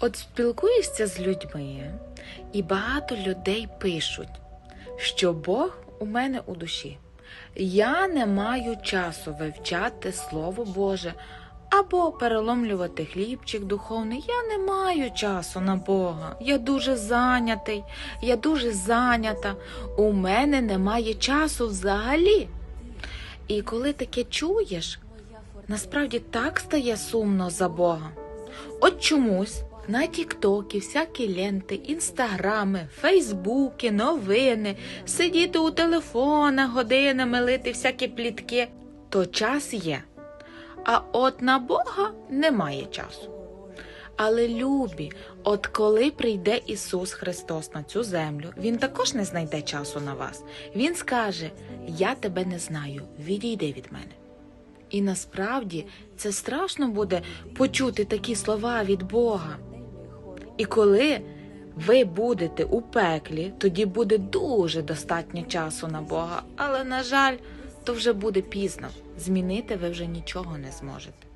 От спілкуєшся з людьми, і багато людей пишуть, що Бог у мене у душі. Я не маю часу вивчати Слово Боже або переломлювати хлібчик духовний. Я не маю часу на Бога. Я дуже зайнятий, я дуже зайнята. У мене немає часу взагалі. І коли таке чуєш, насправді так стає сумно за Бога. От чомусь на Тіктокі всякі ленти, інстаграми, фейсбуки, новини, сидіти у телефонах годинами, лити всякі плітки, то час є. А от на Бога немає часу. Але любі, от коли прийде Ісус Христос на цю землю, Він також не знайде часу на вас. Він скаже: Я тебе не знаю, відійди від мене. І насправді це страшно буде почути такі слова від Бога. І коли ви будете у пеклі, тоді буде дуже достатньо часу на Бога. Але, на жаль, то вже буде пізно. Змінити ви вже нічого не зможете.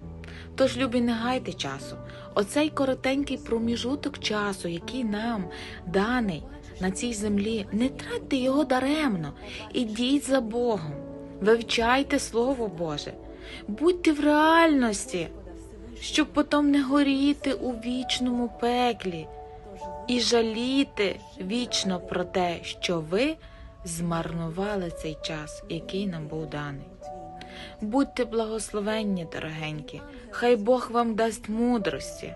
Тож, любі, не гайте часу. Оцей коротенький проміжуток часу, який нам даний на цій землі, не тратьте його даремно. Ідіть за Богом, вивчайте Слово Боже, будьте в реальності, щоб потім не горіти у вічному пеклі і жаліти вічно про те, що ви змарнували цей час, який нам був даний. Будьте благословенні, дорогенькі, хай Бог вам дасть мудрості.